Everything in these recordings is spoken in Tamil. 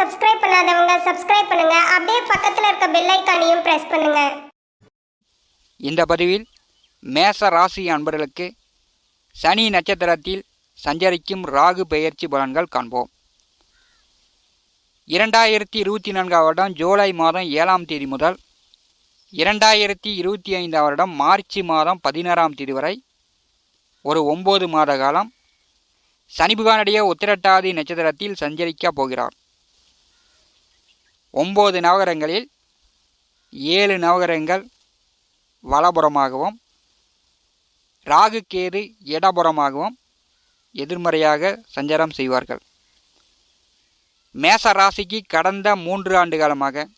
சப்ஸ்கிரைப் பண்ணாதவங்க சப்ஸ்கிரைப் பண்ணுங்க. அப்படியே பக்கத்தில் இருக்க பெல் ஐக்கானையும் பிரஸ் பண்ணுங்க. இந்த பதிவில் மேச ராசி அன்பர்களுக்கு சனி நட்சத்திரத்தில் சஞ்சரிக்கும் ராகு பெயர்ச்சி பலன்கள் காண்போம். இரண்டாயிரத்தி இருபத்தி நான்காம் வருடம் ஜூலை மாதம் ஏழாம் தேதி முதல் இரண்டாயிரத்தி இருபத்தி ஐந்தாம் வருடம் மார்ச் மாதம் பதினாறாம் தேதி வரை ஒரு ஒம்பது மாத காலம் சனிபகானுடைய உத்திரட்டாதி நட்சத்திரத்தில் சஞ்சரிக்கப் போகிறார். ஒம்பது நவகரங்களில் ஏழு நவகரங்கள் வலபுறமாகவும் ராகு இடபுறமாகவும் எதிர்மறையாக சஞ்சாரம் செய்வார்கள். மேச ராசிக்கு கடந்த மூன்று ஆண்டு காலமாக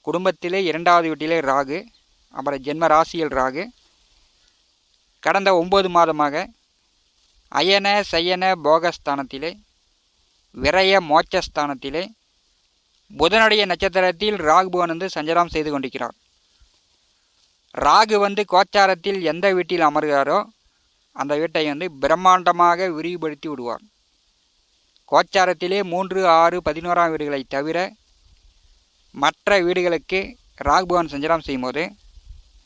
குடும்பத்திலே இரண்டாவது வீட்டிலே ராகு அப்புறம் ஜென்ம ராசியில் ராகு. கடந்த ஒம்பது மாதமாக அயன சயன போகஸ்தானத்திலே விரய மோட்சஸ்தானத்திலே புதனுடைய நட்சத்திரத்தில் ராகுபவன் வந்து சஞ்சாரம் செய்து கொண்டிருக்கிறார். ராகு வந்து கோச்சாரத்தில் எந்த வீட்டில் அமர்கிறாரோ அந்த வீட்டை வந்து பிரம்மாண்டமாக விரிவுபடுத்தி விடுவார். கோச்சாரத்திலே மூன்று ஆறு பதினோராம் வீடுகளை தவிர மற்ற வீடுகளுக்கு ராகுபவன் சஞ்சாரம் செய்யும்போது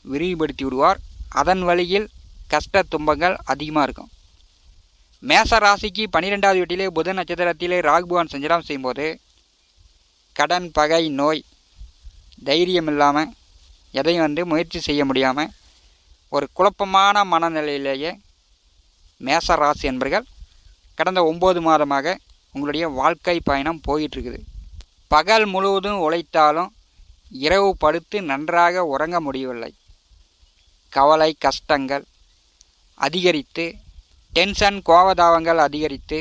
விரிவுபடுத்தி விடுவார். அதன் வழியில் கஷ்ட துன்பங்கள் அதிகமாக இருக்கும். மேச ராசிக்கு பன்னிரெண்டாவது வீட்டிலே புதன் நட்சத்திரத்திலே ராகுபவன் பகவான் செய்யும்போது கடன் பகை நோய் தைரியம் இல்லாமல் எதையும் வந்து முயற்சி செய்ய முடியாமல் ஒரு குழப்பமான மனநிலையிலேயே மேச ராசி என்பர்கள் கடந்த ஒம்பது மாதமாக உங்களுடைய வாழ்க்கை பயணம் போயிட்டுருக்குது. பகல் முழுவதும் உழைத்தாலும் இரவு படுத்து நன்றாக உறங்க முடியவில்லை. கவலை கஷ்டங்கள் அதிகரித்து டென்ஷன் கோபதாபங்கள் அதிகரித்து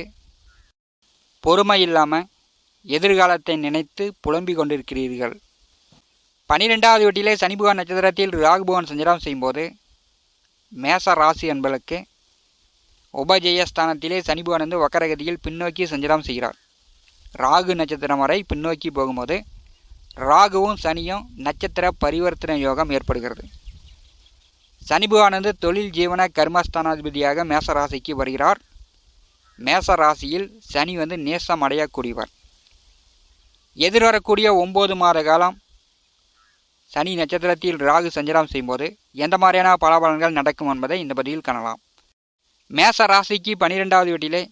பொறுமை இல்லாமல் எதிர்காலத்தை நினைத்து புலம்பிக் கொண்டிருக்கிறீர்கள். பனிரெண்டாவது வீட்டிலே சனி நட்சத்திரத்தில் ராகுபவன் சஞ்சாரம் செய்யும்போது மேச ராசி என்பதற்கு உபஜெயஸ்தானத்திலே சனி வந்து வக்கரகதியில் பின்னோக்கி சஞ்சாரம் செய்கிறார். ராகு நட்சத்திரம் வரை பின்னோக்கி போகும்போது ராகுவும் சனியும் நட்சத்திர பரிவர்த்தனை யோகம் ஏற்படுகிறது. சனி தொழில் ஜீவன கர்மஸ்தானாதிபதியாக மேச ராசிக்கு வருகிறார். மேச ராசியில் சனி வந்து நேசம் அடையக்கூடியவர். எதிர்வரக்கூடிய ஒம்பது மாத காலம் சனி நட்சத்திரத்தில் ராகு சஞ்சாரம் செய்யும்போது எந்த மாதிரியான பலாபலன்கள் நடக்கும் என்பதை இந்த பதிவில் காணலாம். மேச ராசிக்கு பனிரெண்டாவது வீட்டிலே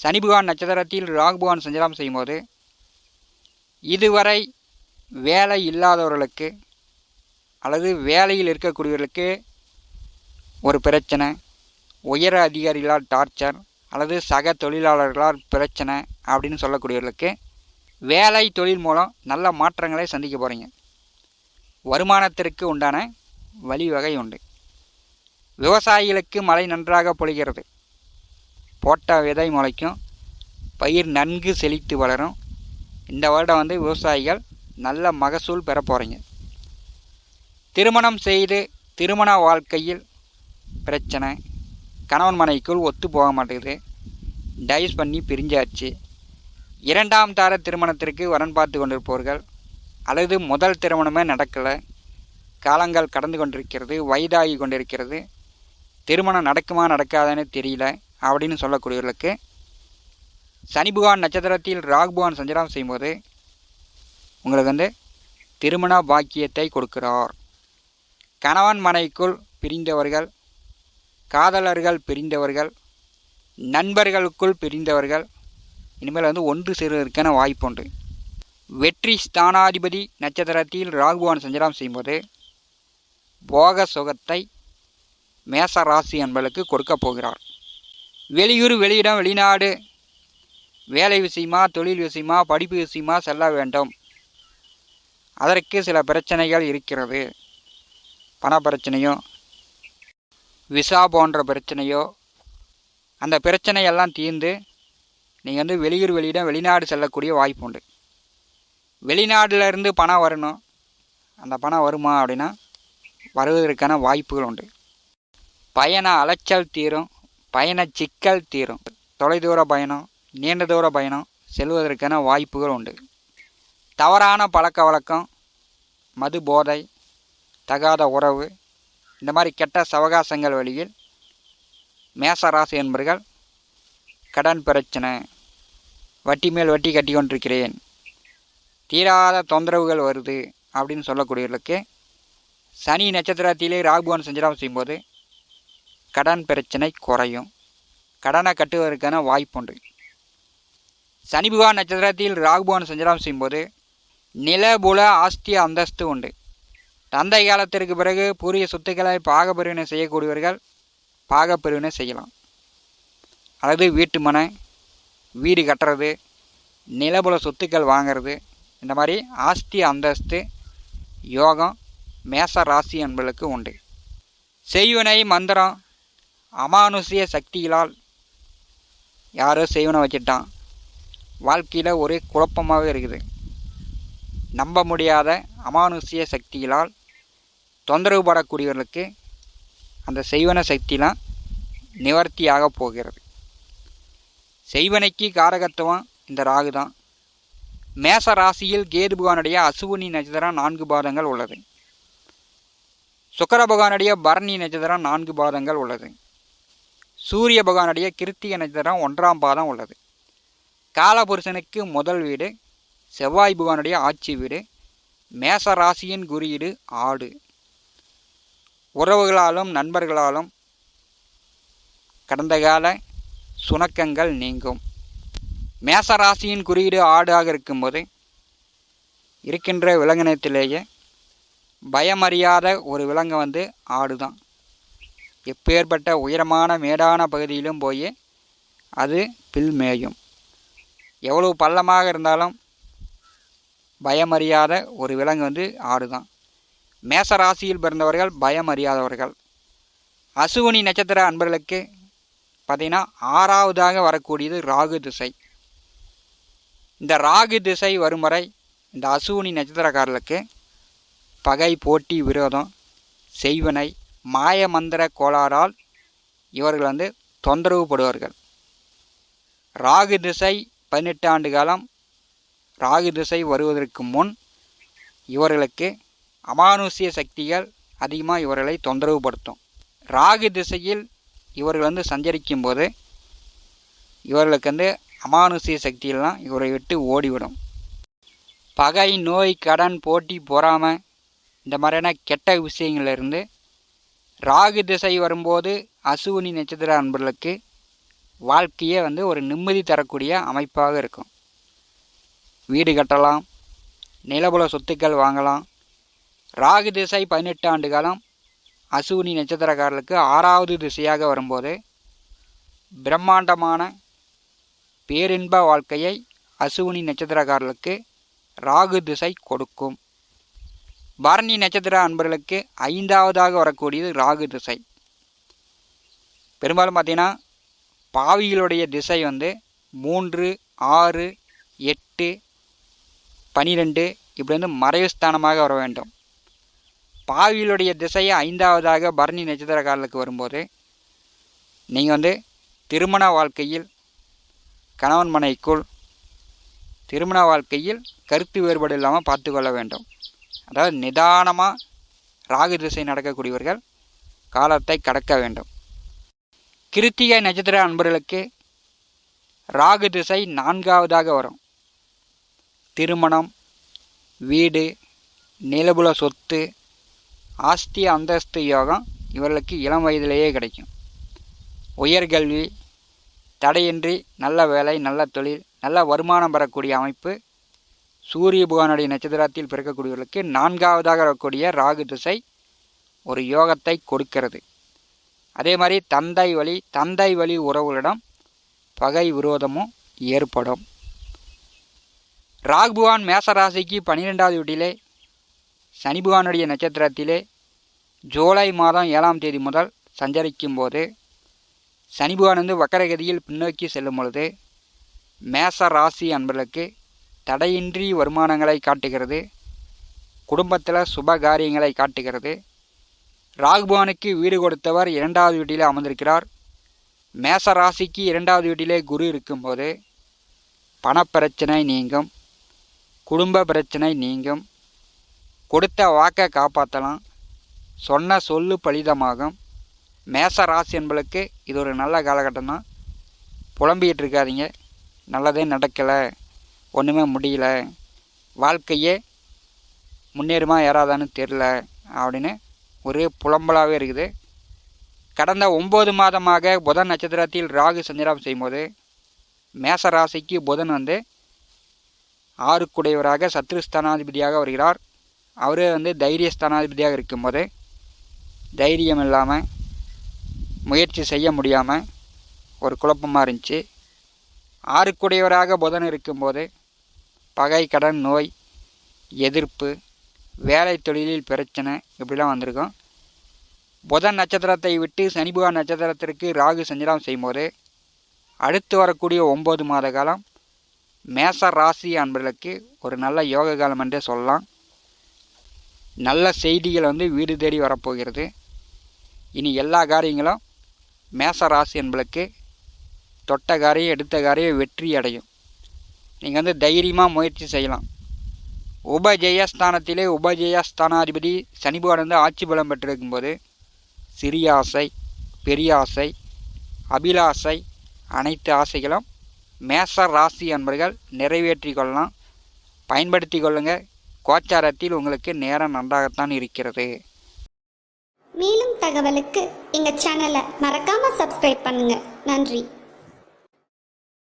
சனி புகான் நட்சத்திரத்தில் ராகு புகான் சஞ்சாரம் செய்யும்போது இதுவரை வேலை இல்லாதவர்களுக்கு அல்லது வேலையில் இருக்கக்கூடியவர்களுக்கு ஒரு பிரச்சனை உயர அதிகாரிகளால் டார்ச்சர் அல்லது சக தொழிலாளர்களால் பிரச்சனை அப்படின்னு சொல்லக்கூடியவர்களுக்கு வேலை தொழில் மூலம் நல்ல மாற்றங்களை சந்திக்க போகிறீங்க வருமானத்திற்கு உண்டான வழிவகை உண்டு. விவசாயிகளுக்கு மழை நன்றாக பொழிகிறது. போட்ட விதை முளைக்கும். பயிர் நன்கு செழித்து வளரும். இந்த வருடம் வந்து விவசாயிகள் நல்ல மகசூல் பெற போகிறீங்க திருமணம் செய்து திருமண வாழ்க்கையில் பிரச்சனை. கணவன் மனைக்குள் ஒத்து போக மாட்டேங்குது. டைஸ் பண்ணி பிரிஞ்சாச்சு. இரண்டாம் தார திருமணத்திற்கு வரன் பார்த்து கொண்டிருப்பவர்கள் அல்லது முதல் திருமணமே நடக்கலை. காலங்கள் கடந்து கொண்டிருக்கிறது வயதாகி கொண்டிருக்கிறது. திருமணம் நடக்குமா நடக்காதான்னு தெரியல அப்படின்னு சொல்லக்கூடியவர்களுக்கு சனி புகான் நட்சத்திரத்தில் ராகு பகவான் சஞ்சாரம் செய்யும்போது உங்களுக்கு வந்து திருமண பாக்கியத்தை கொடுக்கிறார். கணவன் மனைக்குள் பிரிந்தவர்கள் காதலர்கள் பிரிந்தவர்கள் நண்பர்களுக்குள் பிரிந்தவர்கள் இனிமேல் வந்து ஒன்று சேருவதற்கான வாய்ப்பு உண்டு வெற்றி ஸ்தானாதிபதி நட்சத்திரத்தில் ராகுவான் சஞ்சலம் செய்யும்போது போக சுகத்தை மேச ராசி என்பளுக்கு கொடுக்க போகிறார். வெளியூர் வெளியிடம் வெளிநாடு வேலை விஷயமா தொழில் விஷயமா படிப்பு விஷயமா செல்ல வேண்டும். அதற்கு சில பிரச்சனைகள் இருக்கிறது. பண பிரச்சனையோ விசா போன்ற பிரச்சனையோ அந்த பிரச்சனையெல்லாம் தீர்ந்து நீங்கள் வந்து வெளியூர் வெளியிடம் வெளிநாடு செல்லக்கூடிய வாய்ப்பு உண்டு. வெளிநாட்டில் இருந்து பணம் வரணும். அந்த பணம் வருமா அப்படின்னா வருவதற்கான வாய்ப்புகள் உண்டு. பயண அலைச்சல் தீரும். பயண சிக்கல் தீரும். தொலைதூர பயணம் நீண்ட தூர பயணம் செல்வதற்கான வாய்ப்புகள் உண்டு. தவறான பழக்க வழக்கம் மது போதை தகாத உறவு இந்த மாதிரி கெட்ட சவகாசங்கள் வழியில் மேசராசி என்பர்கள் கடன் பிரச்சனை வட்டி மேல் வட்டி கட்டி கொண்டிருக்கிறேன். தீராத தொந்தரவுகள் வருது அப்படின்னு சொல்லக்கூடியவர்களுக்கு சனி நட்சத்திரத்திலே ராகுவான் சஞ்சாரம் செய்யும்போது கடன் பிரச்சனை குறையும். கடனை கட்டுவதற்கான வாய்ப்புண்டு சனி பகவான் நட்சத்திரத்தில் ராகுபவான் சஞ்சாரம் செய்யும்போது நிலபுல ஆஸ்தி அந்தஸ்து உண்டு. தந்தை காலத்திற்கு பிறகு பூரிய சொத்துக்களை பாகப்பிரிவினை செய்யக்கூடியவர்கள் பாகப்பிரிவினை செய்யலாம். அதாவது வீட்டு மனை வீடு கட்டுறது நிலபுல சொத்துக்கள் வாங்கிறது இந்த மாதிரி ஆஸ்தி அந்தஸ்து யோகம் மேச ராசி என்பதற்கு உண்டு. செய்வனை மந்திரம் அமானுஷ்ய சக்திகளால் யாரோ செய்வனை வச்சுட்டான். வாழ்க்கையில் ஒரே குழப்பமாகவே இருக்குது. நம்ப முடியாத அமானுஷ்ய சக்திகளால் தொந்தரவு படக்கூடியவர்களுக்கு அந்த செய்வன சக்திலாம் நிவர்த்தியாக போகிறது. செய்வனைக்கு காரகத்துவம் இந்த ராகு தான் மேச ராசியில் கேது பகவானுடைய அசுவினி நட்சத்திரம் நான்கு பாதங்கள் உள்ளது. சுக்கர பகவானுடைய பரணி நட்சத்திரம் நான்கு பாதங்கள் உள்ளது. சூரிய பகவானுடைய கிருத்திக நட்சத்திரம் ஒன்றாம் பாதம் உள்ளது. காலபுருஷனுக்கு முதல் வீடு செவ்வாய் பகவானுடைய ஆட்சி வீடு மேச ராசியின் குறியீடு ஆடு. உறவுகளாலும் நண்பர்களாலும் கடந்த கால சுணக்கங்கள் நீங்கும். மேச ராசியின் குறியீடு ஆடாக இருக்கும்போது இருக்கின்ற விலங்கினத்திலேயே பயமறியாத ஒரு விலங்கு வந்து ஆடு தான் எப்பேற்பட்ட உயரமான மேடான பகுதியிலும் போய் அது பில் மேயும். எவ்வளவு பள்ளமாக இருந்தாலும் பயமறியாத ஒரு விலங்கு வந்து ஆடு தான் மேச ராசியில் பிறந்தவர்கள் பயம் அறியாதவர்கள் நட்சத்திர அன்பர்களுக்கு பார்த்தீங்கன்னா ஆறாவதாக வரக்கூடியது ராகு திசை. இந்த ராகு திசை வரும் வரை இந்த அசுவினி நட்சத்திரக்காரர்களுக்கு பகை போட்டி விரோதம் செய்வனை மாயமந்திர கோளாறால் இவர்கள் வந்து தொந்தரவுப்படுவார்கள் ராகு திசை பதினெட்டு ஆண்டு காலம் ராகு திசை வருவதற்கு முன் இவர்களுக்கு அமானுஷ்ய சக்திகள் அதிகமாக இவர்களை தொந்தரவுபடுத்தும். ராகு திசையில் இவர்கள் வந்து சஞ்சரிக்கும் போது இவர்களுக்கு வந்து அமானுஷிய சக்தியெல்லாம் இவரை விட்டு ஓடிவிடும். பகை நோய் கடன் போட்டி பொறாமை இந்த மாதிரியான கெட்ட விஷயங்கள்லேருந்து ராகு திசை வரும்போது அசுவினி நட்சத்திர அன்பர்களுக்கு வாழ்க்கையே வந்து ஒரு நிம்மதி தரக்கூடிய அமைப்பாக இருக்கும். வீடு கட்டலாம் நிலபுல சொத்துக்கள் வாங்கலாம் ராகு திசை பதினெட்டு ஆண்டு காலம் அசுவினி நட்சத்திரக்காரர்களுக்கு ஆறாவது திசையாக வரும்போது பிரம்மாண்டமான பேரின்ப வாழ்க்கையை அசுவினி நட்சத்திரக்காரர்களுக்கு ராகு திசை கொடுக்கும். பரணி நட்சத்திர அன்பர்களுக்கு ஐந்தாவதாக வரக்கூடியது ராகு திசை. பெரும்பாலும் பார்த்தீங்கன்னா பாவிகளுடைய திசை வந்து மூன்று ஆறு எட்டு பனிரெண்டு இப்படி வந்து மறைவு ஸ்தானமாக வர வேண்டும். பாவிகளுடைய திசையை ஐந்தாவதாக பரணி நட்சத்திரக்காரர்களுக்கு வரும்போது நீங்கள் வந்து திருமண வாழ்க்கையில் கணவன் மனைக்குள் திருமண வாழ்க்கையில் கருத்து வேறுபாடு இல்லாமல் பார்த்து கொள்ள வேண்டும். அதாவது நிதானமாக ராகு திசை நடக்கக்கூடியவர்கள் காலத்தை கடக்க வேண்டும். கிருத்திகை நட்சத்திர அன்பர்களுக்கு ராகு திசை நான்காவதாக வரும். திருமணம் வீடு நிலபுல சொத்து ஆஸ்தி அந்தஸ்து யோகம் இவர்களுக்கு இளம் வயதிலேயே கிடைக்கும். உயர்கல்வி தடையின்றி நல்ல வேலை நல்ல தொழில் நல்ல வருமானம் பெறக்கூடிய அமைப்பு சூரிய புகானுடைய நட்சத்திரத்தில் பிறக்கக்கூடியவர்களுக்கு நான்காவதாக வரக்கூடிய ராகு திசை ஒரு யோகத்தை கொடுக்கிறது. அதே மாதிரி தந்தை வழி தந்தை வழி உறவுகளிடம் பகை விரோதமும் ஏற்படும். ராகுபவான் மேசராசிக்கு பன்னிரெண்டாவது வீட்டிலே சனிபகவானுடைய நட்சத்திரத்திலே ஜூலை மாதம் ஏழாம் தேதி முதல் சஞ்சரிக்கும் போது சனிபகவான் வந்து வக்கரகதியில் பின்னோக்கி செல்லும் பொழுது மேச ராசி அன்பர்களுக்கு தடையின்றி வருமானங்களை காட்டுகிறது குடும்பத்தில் சுப காரியங்களை காட்டுகிறது. ராகுபவானுக்கு வீடு கொடுத்தவர் இரண்டாவது வீட்டிலே அமர்ந்திருக்கிறார். மேச ராசிக்கு இரண்டாவது வீட்டிலே குரு இருக்கும்போது பணப்பிரச்சனை நீங்கும் குடும்ப பிரச்சனை நீங்கும் கொடுத்த வாக்கை காப்பாற்றலாம் சொன்ன சொல்லு பலிதமாகும். மேச ராசி என்பளுக்கு இது ஒரு நல்ல காலகட்டம் தான் புலம்பிக்கிட்டு இருக்காதீங்க. நல்லதே நடக்கலை. ஒன்றுமே முடியல. வாழ்க்கையே முன்னேறுமா ஏறாதான்னு தெரில அப்படின்னு ஒரே புலம்பலாகவே இருக்குது. கடந்த ஒம்பது மாதமாக புதன் நட்சத்திரத்தில் ராகு சஞ்சாரம் செய்யும்போது மேச ராசிக்கு புதன் வந்து ஆறுக்குடையவராக சத்ருஸ்தானாதிபதியாக வருகிறார். அவரே வந்து தைரிய ஸ்தானாதிபதியாக இருக்கும்போது தைரியம் இல்லாமல் முயற்சி செய்ய முடியாமல் ஒரு குழப்பமாக இருந்துச்சு. ஆறுக்குடையவராக புதன் இருக்கும்போது பகை கடன் நோய் எதிர்ப்பு வேலை தொழிலில் பிரச்சனை இப்படிலாம் வந்திருக்கும். புதன் நட்சத்திரத்தை விட்டு சனிபுகா நட்சத்திரத்திற்கு ராகு சஞ்சாரம் செய்யும்போது அடுத்து வரக்கூடிய ஒம்பது மாத காலம் மேச ராசி அன்பர்களுக்கு ஒரு நல்ல யோக காலம் என்றே சொல்லலாம். நல்ல செய்திகள் வந்து வீடு தேடி வரப்போகிறது. இனி எல்லா காரியங்களும் மேச ராசி என்பளுக்கு தொட்ட காரியம் எடுத்த காரியம் வெற்றி அடையும். நீங்கள் வந்து தைரியமாக முயற்சி செய்யலாம். உபஜெயஸ்தானத்திலே உபஜெயஸ்தானாதிபதி சனிபகவான் வந்து ஆட்சி பலம் பெற்றிருக்கும்போது சிறிய ஆசை பெரிய ஆசை அபிலாசை அனைத்து ஆசைகளும் மேச ராசி என்பர்கள் நிறைவேற்றி கொள்ளலாம். பயன்படுத்தி கொள்ளுங்கள் கோச்சாரத்தில் உங்களுக்கு நேரம் நன்றாகத்தான் இருக்கிறது. மேலும் தகவலுக்கு எங்கள் சேனலை மறக்காமல் சப்ஸ்கிரைப் பண்ணுங்கள் நன்றி.